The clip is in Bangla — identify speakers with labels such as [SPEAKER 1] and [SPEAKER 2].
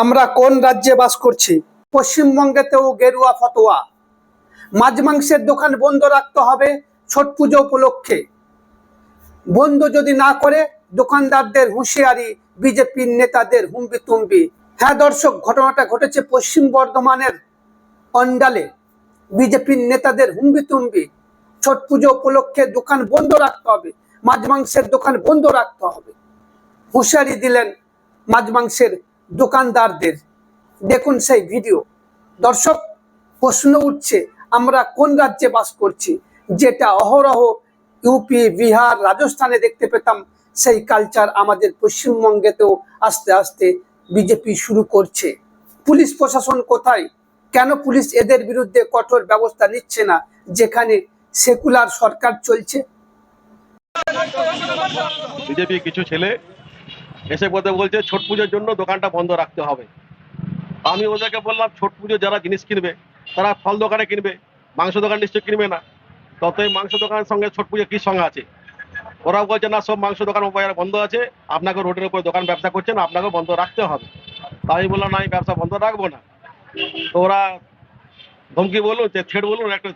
[SPEAKER 1] আমরা কোন রাজ্যে বাস করছি? পশ্চিমবঙ্গেতেও গেরুয়া ফতোয়া। মাছ মাংসের দোকান বন্ধ রাখতে হবে ছট পুজো উপলক্ষে। বন্ধ যদি না করে, দোকানদারদের হুঁশিয়ারি, বিজেপির নেতাদের হুম্বি তুম্বি হ্যাঁ দর্শক, ঘটনাটা ঘটেছে পশ্চিম বর্ধমানের অন্ডালে। বিজেপির নেতাদের হুম্বি তুম্বি ছট পুজো উপলক্ষে দোকান বন্ধ রাখতে হবে। মাছ মাংসের দোকান বন্ধ রাখতে হবে। হুঁশিয়ারি দিলেন মাছ মাংসের দোকানদারদের। দেখুন সেই ভিডিও। দর্শক, প্রশ্ন উঠছে, আমরা কোন রাজ্যে বাস করছি? যেটা অহরহ ইউপি বিহার, রাজস্থানে দেখতে পেতাম। সেই কালচার আমাদের পশ্চিমবঙ্গেতেও আস্তে আস্তে বিজেপি শুরু করছে। পুলিশ প্রশাসন কোথায়? কেন পুলিশ এদের বিরুদ্ধে কঠোর ব্যবস্থা নিচ্ছে না? যেখানে সেকুলার সরকার চলছে।
[SPEAKER 2] বিজেপি কিছু ছেলে এসে বলতে বলছে, ছট পুজোর জন্য দোকানটা বন্ধ রাখতে হবে। আমি ওদেরকে বললাম, ছট পুজো যারা জিনিস কিনবে, তারা ফল দোকানে কিনবে, মাংস দোকান নিশ্চয় কিনবে না। ততই মাংস দোকানের সঙ্গে ছট পুজো কি সঙ্গে আছে? ওরা বলছে, না, সব মাংস দোকান বন্ধ আছে। আপনাকে রোডের উপর দোকান ব্যবসা করছেন, আপনাকে বন্ধ রাখতে হবে। তাই আমি বললাম, না, আমি ব্যবসা বন্ধ রাখব না। তো ওরা ধমকি বলুন যে, ছেড় বলুন, একটা